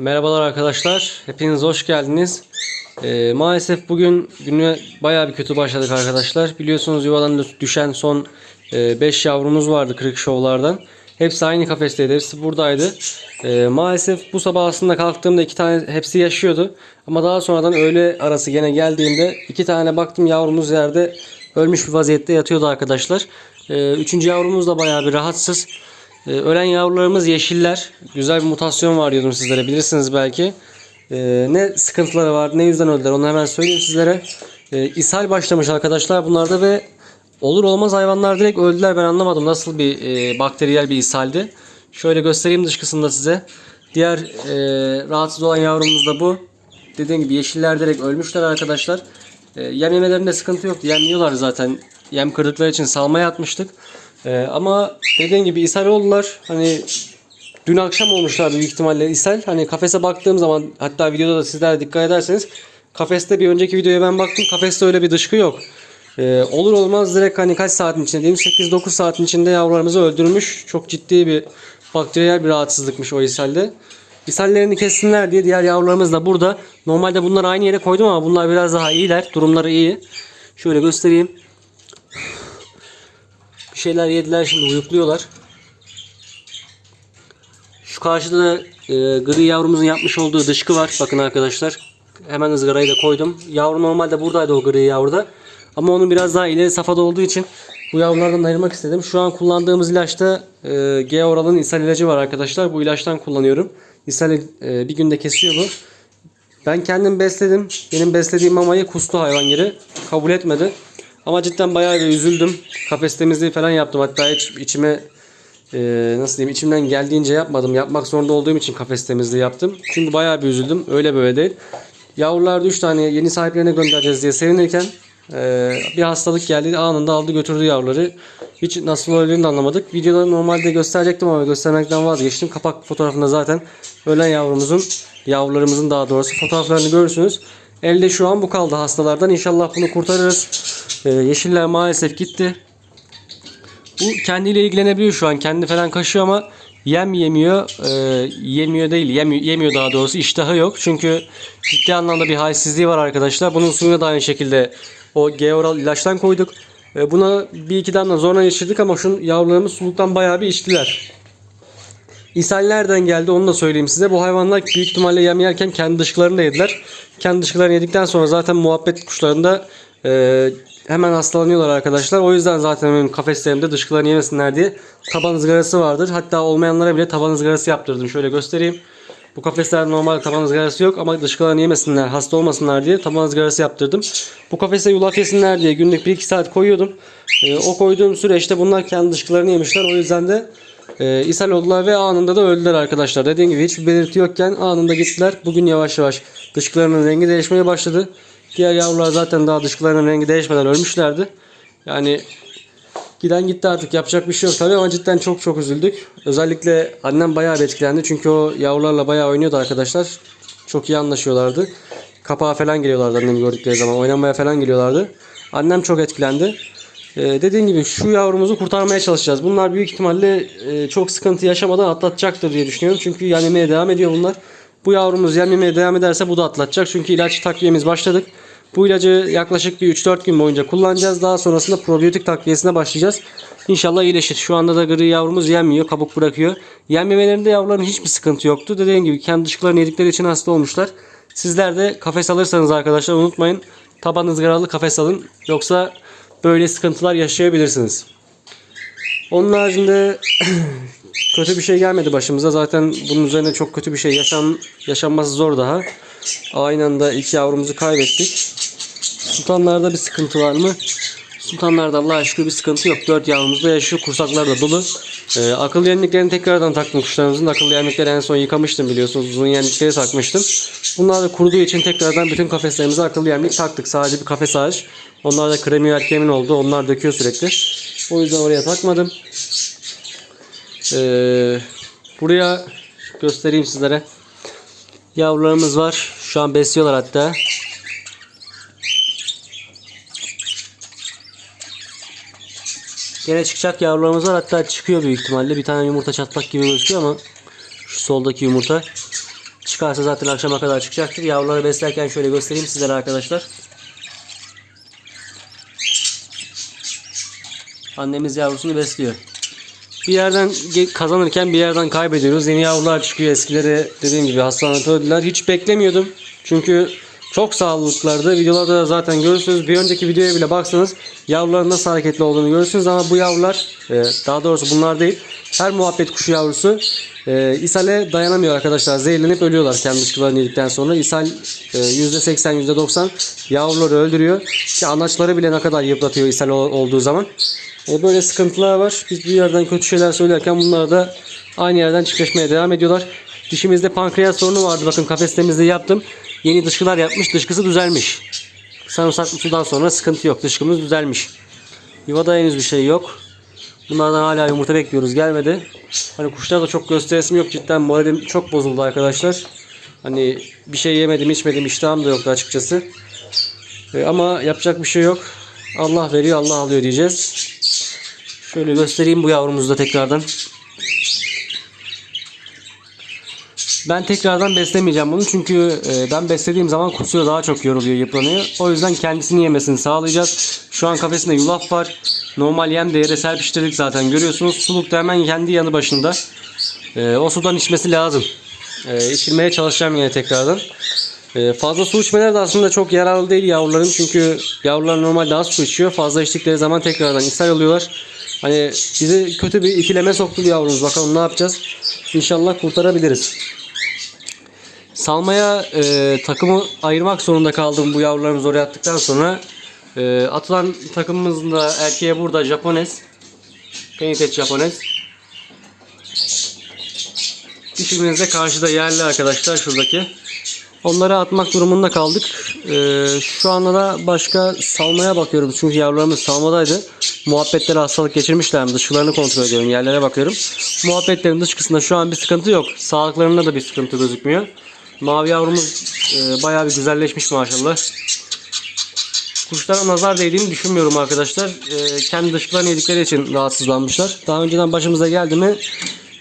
Merhabalar arkadaşlar. Hepiniz hoş geldiniz. Ee, maalesef bugün günü bayağı bir kötü başladık arkadaşlar. Biliyorsunuz yuvadan düşen son 5 yavrumuz vardı kırık şovlardan. Hepsi aynı kafesteydi. Hepsi buradaydı. Ee, maalesef bu sabah aslında kalktığımda iki tane hepsi yaşıyordu. Ama daha sonradan öğle arası gene geldiğimde iki tane baktım yavrumuz yerde ölmüş bir vaziyette yatıyordu arkadaşlar. Ee, üçüncü yavrumuz da bayağı bir rahatsız. Ee, ölen yavrularımız yeşiller. Güzel bir mutasyon var diyordum sizlere bilirsiniz belki. Ee, ne sıkıntıları var ne yüzden öldüler onu hemen söyleyeyim sizlere. Ee, ishal başlamış arkadaşlar bunlarda ve olur olmaz hayvanlar direkt öldüler ben anlamadım nasıl bir e, bakteriyel bir ishaldi. Şöyle göstereyim dışkısında size. Diğer e, rahatsız olan yavrumuz da bu. Dediğim gibi yeşiller direkt ölmüşler arkadaşlar. E, yem yemelerinde sıkıntı yoktu. Yem yiyorlar zaten. Yem kırdıkları için salmaya atmıştık. E, ama dediğim gibi ishal oldular. Hani dün akşam olmuşlardı büyük ihtimalle ishal. Hani kafese baktığım zaman hatta videoda da sizler dikkat ederseniz kafeste bir önceki videoya ben baktım. Kafeste öyle bir dışkı yok. Ee, olur olmaz direkt hani kaç saatin içinde diyeyim 8-9 saatin içinde yavrularımızı öldürmüş. Çok ciddi bir bakteriyel bir rahatsızlıkmış o ishalde. İshallerini kessinler diye diğer yavrularımız da burada. Normalde bunları aynı yere koydum ama bunlar biraz daha iyiler. Durumları iyi. Şöyle göstereyim. Bir şeyler yediler şimdi uyukluyorlar. Şu karşıda da e, gri yavrumuzun yapmış olduğu dışkı var. Bakın arkadaşlar. Hemen ızgarayı da koydum. Yavru normalde buradaydı o gri yavruda. Ama onun biraz daha ileri safhada olduğu için bu yavrulardan ayırmak istedim. Şu an kullandığımız ilaçta e, G-Oral'ın ishal ilacı var arkadaşlar. Bu ilaçtan kullanıyorum. İshali e, bir günde kesiyor bu. Ben kendim besledim. Benim beslediğim mamayı kustu hayvan yeri. Kabul etmedi. Ama cidden bayağı bir üzüldüm. Kafes temizliği falan yaptım. Hatta hiç içime e, nasıl diyeyim içimden geldiğince yapmadım. Yapmak zorunda olduğum için kafes temizliği yaptım. Çünkü bayağı bir üzüldüm. Öyle böyle değil. Yavrular 3 tane yeni sahiplerine göndereceğiz diye sevinirken e, bir hastalık geldi. Anında aldı götürdü yavruları. Hiç nasıl öldüğünü de anlamadık. Videoda normalde gösterecektim ama göstermekten vazgeçtim. Kapak fotoğrafında zaten ölen yavrumuzun, yavrularımızın daha doğrusu fotoğraflarını görürsünüz. Elde şu an bu kaldı hastalardan. İnşallah bunu kurtarırız. E, yeşiller maalesef gitti. Bu kendiyle ilgilenebiliyor şu an. Kendi falan kaşıyor ama yem yemiyor. E, yemiyor değil. Yemiyor, yemiyor daha doğrusu. İştahı yok. Çünkü ciddi anlamda bir halsizliği var arkadaşlar. Bunun suyuna da aynı şekilde o Georal ilaçtan koyduk. E, buna bir iki damla zorla içirdik ama şu yavrularımız suluktan bayağı bir içtiler. İshal nereden geldi onu da söyleyeyim size. Bu hayvanlar büyük ihtimalle yem yerken kendi dışkılarını da yediler. Kendi dışkılarını yedikten sonra zaten muhabbet kuşlarında e, hemen hastalanıyorlar arkadaşlar. O yüzden zaten benim kafeslerimde dışkılarını yemesinler diye taban ızgarası vardır. Hatta olmayanlara bile taban ızgarası yaptırdım. Şöyle göstereyim. Bu kafeslerde normalde taban ızgarası yok ama dışkılarını yemesinler, hasta olmasınlar diye taban ızgarası yaptırdım. Bu kafese yulaf yesinler diye günlük 1-2 saat koyuyordum. E, o koyduğum süreçte bunlar kendi dışkılarını yemişler. O yüzden de e, ishal oldular ve anında da öldüler arkadaşlar. Dediğim gibi hiçbir belirti yokken anında gittiler. Bugün yavaş yavaş dışkılarının rengi değişmeye başladı. Diğer yavrular zaten daha dışkılarının rengi değişmeden ölmüşlerdi. Yani giden gitti artık yapacak bir şey yok tabii ama cidden çok çok üzüldük. Özellikle annem bayağı bir etkilendi çünkü o yavrularla bayağı oynuyordu arkadaşlar. Çok iyi anlaşıyorlardı. Kapağa falan geliyorlardı annemi gördükleri zaman. Oynamaya falan geliyorlardı. Annem çok etkilendi. Ee, dediğim gibi şu yavrumuzu kurtarmaya çalışacağız. Bunlar büyük ihtimalle e, çok sıkıntı yaşamadan atlatacaktır diye düşünüyorum. Çünkü yan yemeye devam ediyor bunlar. Bu yavrumuz yan yemeye devam ederse bu da atlatacak. Çünkü ilaç takviyemiz başladık. Bu ilacı yaklaşık bir 3-4 gün boyunca kullanacağız. Daha sonrasında probiyotik takviyesine başlayacağız. İnşallah iyileşir. Şu anda da gri yavrumuz yemiyor, kabuk bırakıyor. Yem yemelerinde yavruların hiçbir sıkıntı yoktu. Dediğim gibi kendi dışkılarını yedikleri için hasta olmuşlar. Sizler de kafes alırsanız arkadaşlar unutmayın taban ızgaralı kafes alın. Yoksa böyle sıkıntılar yaşayabilirsiniz. Onun haricinde kötü bir şey gelmedi başımıza. Zaten bunun üzerine çok kötü bir şey yaşan, yaşanması zor daha. Aynı anda iki yavrumuzu kaybettik. Sultanlarda bir sıkıntı var mı? Sultanlarda Allah'a şükür bir sıkıntı yok. Dört yavrumuz da yaşıyor. Kursaklar da dolu. Ee, akıllı yemliklerini tekrardan taktım kuşlarımızın. Akıllı yemlikleri en son yıkamıştım biliyorsunuz. Uzun yemlikleri takmıştım. Bunlar da kuruduğu için tekrardan bütün kafeslerimize akıllı yemlik taktık. Sadece bir kafes hariç. Onlar da kremi erkeğimin oldu. Onlar döküyor sürekli. O yüzden oraya takmadım. Ee, buraya göstereyim sizlere. Yavrularımız var. Şu an besliyorlar hatta. Gene çıkacak yavrularımız var. Hatta çıkıyor büyük ihtimalle. Bir tane yumurta çatlak gibi gözüküyor ama şu soldaki yumurta. Çıkarsa zaten akşama kadar çıkacaktır. Yavruları beslerken şöyle göstereyim sizlere arkadaşlar. Annemiz yavrusunu besliyor. Bir yerden kazanırken bir yerden kaybediyoruz. Yeni yavrular çıkıyor. Eskileri dediğim gibi hastalanıp öldüler. Hiç beklemiyordum. Çünkü çok sağlıklılardı. Videolarda da zaten görürsünüz. Bir önceki videoya bile baksanız yavruların nasıl hareketli olduğunu görürsünüz. Ama bu yavrular e, daha doğrusu bunlar değil. Her muhabbet kuşu yavrusu e, ishale dayanamıyor arkadaşlar. Zehirlenip ölüyorlar kendi dışkılarını yedikten sonra. İshal e, %80 %90 yavruları öldürüyor. Ki anaçları bile ne kadar yıpratıyor ishal ol- olduğu zaman. E, böyle sıkıntılar var. Biz bir yerden kötü şeyler söylerken bunlar da aynı yerden çiftleşmeye devam ediyorlar. Dişimizde pankreas sorunu vardı. Bakın kafes temizliği yaptım. Yeni dışkılar yapmış. Dışkısı düzelmiş. Sarımsaklı sudan sonra sıkıntı yok. Dışkımız düzelmiş. Yuvada henüz bir şey yok. Bunlardan hala yumurta bekliyoruz. Gelmedi. Hani kuşlar da çok gösteresim yok. Cidden moralim çok bozuldu arkadaşlar. Hani bir şey yemedim içmedim iştahım da yoktu açıkçası. E, ama yapacak bir şey yok. Allah veriyor Allah alıyor diyeceğiz. Şöyle göstereyim bu yavrumuzu da tekrardan. Ben tekrardan beslemeyeceğim bunu çünkü e, ben beslediğim zaman kusuyor daha çok yoruluyor yıpranıyor. O yüzden kendisini yemesini sağlayacağız. Şu an kafesinde yulaf var. Normal yem de yere serpiştirdik zaten görüyorsunuz. Suluk da hemen kendi yanı başında. E, o sudan içmesi lazım. E, içirmeye çalışacağım yine tekrardan. Fazla su içmeler de aslında çok yararlı değil yavruların. Çünkü yavrular normalde az su içiyor. Fazla içtikleri zaman tekrardan ishal oluyorlar. Hani bizi kötü bir ikileme soktu yavrumuz. Bakalım ne yapacağız. İnşallah kurtarabiliriz. Salmaya e, takımı ayırmak zorunda kaldım bu yavrularımızı oraya attıktan sonra. E, atılan takımımızın da erkeğe burada Japones. Penitet Japones. Dişimiz karşıda yerli arkadaşlar şuradaki. Onları atmak durumunda kaldık. Ee, şu anda da başka salmaya bakıyorum. Çünkü yavrularımız salmadaydı. Muhabbetleri hastalık geçirmişler mi? Dışkılarını kontrol ediyorum. Yerlere bakıyorum. Muhabbetlerin dışkısında şu an bir sıkıntı yok. Sağlıklarında da bir sıkıntı gözükmüyor. Mavi yavrumuz e, bayağı bir güzelleşmiş maşallah. Kuşlara nazar değdiğini düşünmüyorum arkadaşlar. Ee, kendi dışkılarını yedikleri için rahatsızlanmışlar. Daha önceden başımıza geldi mi?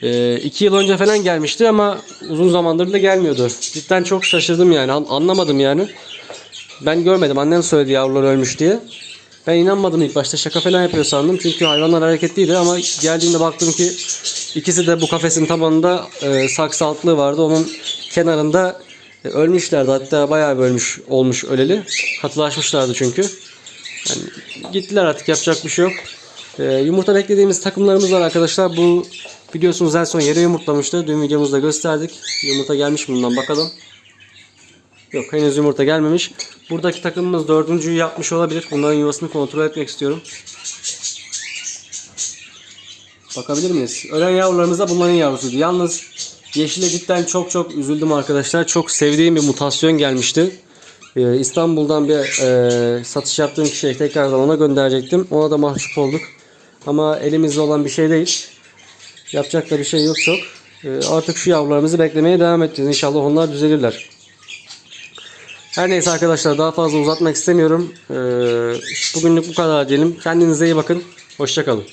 2 yıl önce falan gelmişti ama uzun zamandır da gelmiyordu. Cidden çok şaşırdım yani. An- Anlamadım yani. Ben görmedim. Annem söyledi yavrular ölmüş diye. Ben inanmadım ilk başta. Şaka falan yapıyor sandım. Çünkü hayvanlar hareketliydi ama geldiğimde baktım ki ikisi de bu kafesin tabanında e, saksı altlığı vardı. Onun kenarında e, ölmüşlerdi. Hatta bayağı bir ölmüş olmuş öleli. Katılaşmışlardı çünkü. Yani gittiler artık yapacak bir şey yok. Ee, yumurta beklediğimiz takımlarımız var arkadaşlar. Bu biliyorsunuz en son yere yumurtlamıştı. Dün videomuzda gösterdik. Yumurta gelmiş mi bundan bakalım. Yok henüz yumurta gelmemiş. Buradaki takımımız dördüncüyü yapmış olabilir. Bunların yuvasını kontrol etmek istiyorum. Bakabilir miyiz? Ölen yavrularımız da bunların yavrusuydu. Yalnız yeşile cidden çok çok üzüldüm arkadaşlar. Çok sevdiğim bir mutasyon gelmişti. Ee, İstanbul'dan bir e, satış yaptığım kişiye tekrardan ona gönderecektim. Ona da mahcup olduk. Ama elimizde olan bir şey değil. Yapacak da bir şey yok çok. Ee, artık şu yavrularımızı beklemeye devam edeceğiz. İnşallah onlar düzelirler. Her neyse arkadaşlar daha fazla uzatmak istemiyorum. Ee, bugünlük bu kadar diyelim. Kendinize iyi bakın. Hoşçakalın.